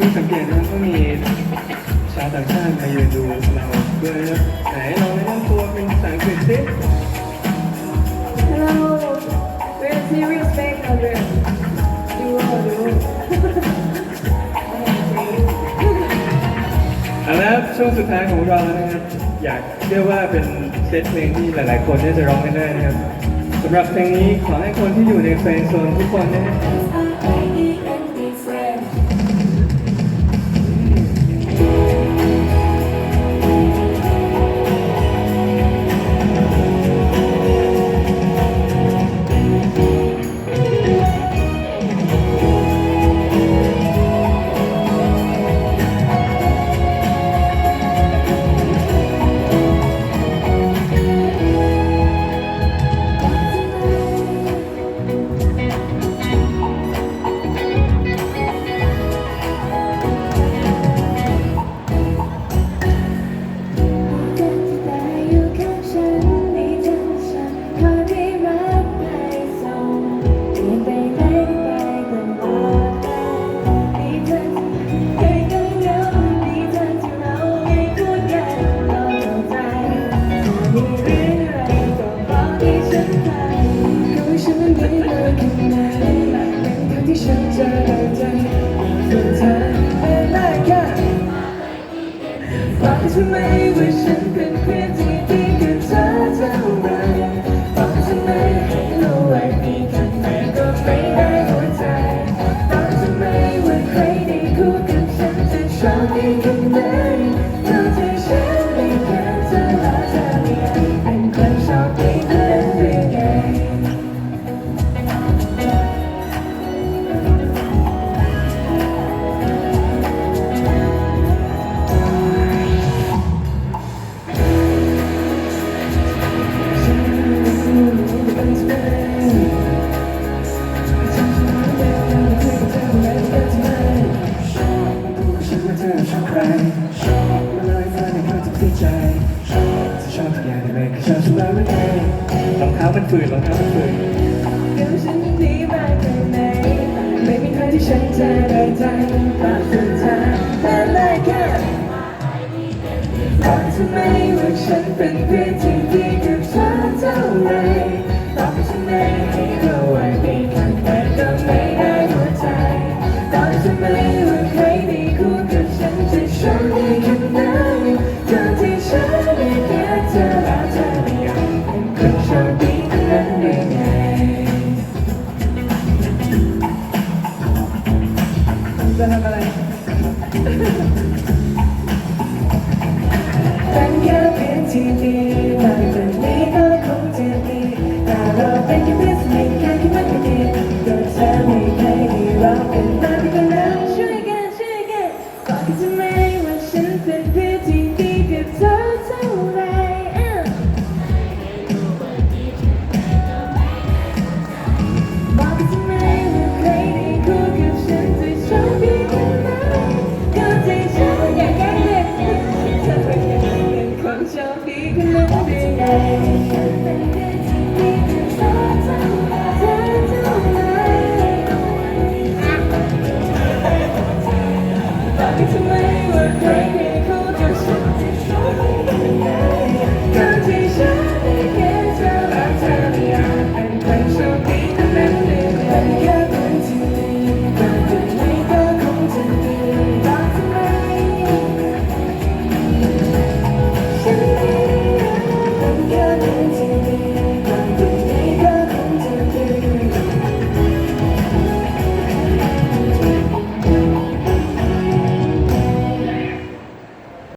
คือสังเกตนะครับว่ามีชาวต่างชาติมายืนดูเราด้วยนะไหนลองแนะนำตัวเป็นภาษาอังกฤษสิ Hello, we're serious bank number. You all do. เอาละครับช่วงสุดท้ายของเราแล้วนะครับ อยากเชื่อว่าเป็นเซตเพลงที่หลายๆ คนน่าจะร้องกันได้นะครับสำหรับเพลงนี้ขอให้คนที่อยู่ในเฟรนด์โซนทุกคนนะฮะแต่ บอกท เธอชอบใครชอบมาเลยเธอในเขาจะติดใจชอบจะชอบทุกอย่างที่ไม่เคยชอบฉันเลยไม่เคยรองเท้ามันฝืนรองเท้ามันฝืนกับฉันยังดีมากแค่ไหนไม่มีใครที่ฉันจะได้ใจตามสุดทางแต่ได้แค่บอกทำไมว่าฉันเป็นเพื่อนที่ Thank you. Thank you.